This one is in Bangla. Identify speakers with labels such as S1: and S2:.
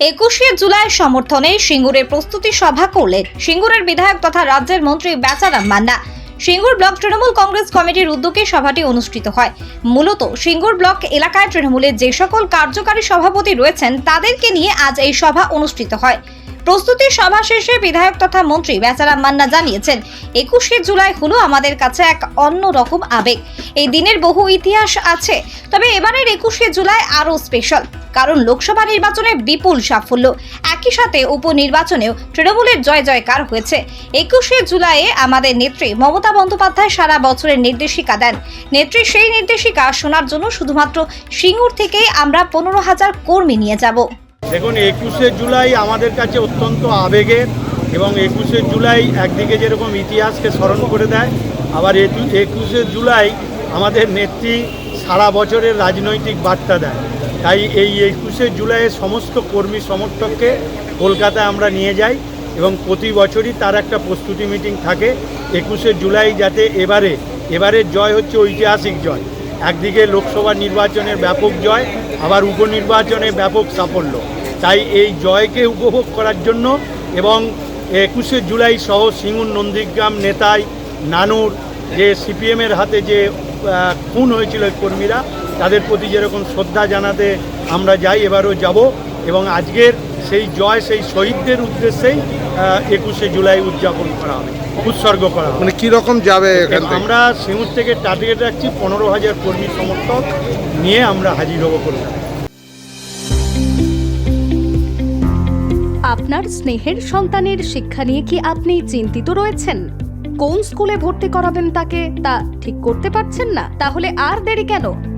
S1: একুশে জুলাই সমর্থনে সিঙ্গুরের প্রস্তুতি সভা করলেন সিঙ্গুরের বিধায়ক তথা রাজ্যের মন্ত্রী বেচারাম মান্না। সিঙ্গুর ব্লক তৃণমূল কংগ্রেস কমিটির উদ্যোগে সভাটি অনুষ্ঠিত হয়। মূলত সিঙ্গুর ব্লক এলাকায় তৃণমূলের যে সকল কার্যকারী সভাপতি রয়েছেন, তাদেরকে নিয়ে আজ এই সভা অনুষ্ঠিত হয়। প্রস্তুতি সভা শেষে বিধায়ক তথা মন্ত্রী বেচারাম মান্না জানিয়েছেন, একুশে জুলাই হলো আমাদের কাছে এক অন্য রকম আবেগ। এই দিনের বহু ইতিহাস আছে, তবে এবারের একুশে জুলাই আরও স্পেশাল কারণ লোকসভা নির্বাচনে বিপুল সাফল্য। একই সাথে উপনির্বাচনেও তৃণমূলের জয় জয়কার হয়েছে। একুশে জুলাইয়ে আমাদের নেত্রী মমতা বন্দ্যোপাধ্যায় সারা বছরের নির্দেশিকা দেন। নেত্রী সেই নির্দেশিকা শোনার জন্য শুধুমাত্র সিঙ্গুর থেকেই আমরা পনেরো হাজার কর্মী নিয়ে যাব।
S2: দেখুন, একুশে জুলাই আমাদের কাছে অত্যন্ত আবেগের এবং একুশে জুলাই একদিকে যেরকম ইতিহাসকে স্মরণ করে দেয়, আবার একুশে জুলাই আমাদের নেত্রী সারা বছরের রাজনৈতিক বার্তা দেয়। তাই এই একুশে জুলাইয়ের সমস্ত কর্মী সমর্থককে কলকাতায় আমরা নিয়ে যাই এবং প্রতি বছরই তার একটা প্রস্তুতি মিটিং থাকে। একুশে জুলাই যাতে এবারে, এবারের জয় হচ্ছে ঐতিহাসিক জয়। একদিকে লোকসভা নির্বাচনের ব্যাপক জয়, আবার উপনির্বাচনে ব্যাপক সাফল্য। তাই এই জয়কে উপভোগ করার জন্য এবং একুশে জুলাই সহ সিঙ্গুর নন্দীগ্রাম নেতাই নানুর যে সিপিএমের হাতে যে খুন হয়েছিল কর্মীরা তাদের প্রতি যেরকম শ্রদ্ধা জানাতে আমরা যাই এবারও যাব এবং আজকের সেই জয় সেই শহীদদের উদ্দেশ্যেই একুশে জুলাই উদযাপন করা হবে উৎসর্গ করা হবে।
S3: মানে কীরকম যাবে
S2: আমরা সিঙ্গুর থেকে টার্গেট রাখছি পনেরো হাজার কর্মী সমর্থক নিয়ে আমরা হাজির হব কলকাতায়
S4: আপনার স্নেহের সন্তানের শিক্ষা নিয়ে কি আপনি চিন্তিত রয়েছেন? কোন স্কুলে ভর্তি করাবেন তাকে তা ঠিক করতে পারছেন না তাহলে আর দেরি কেন?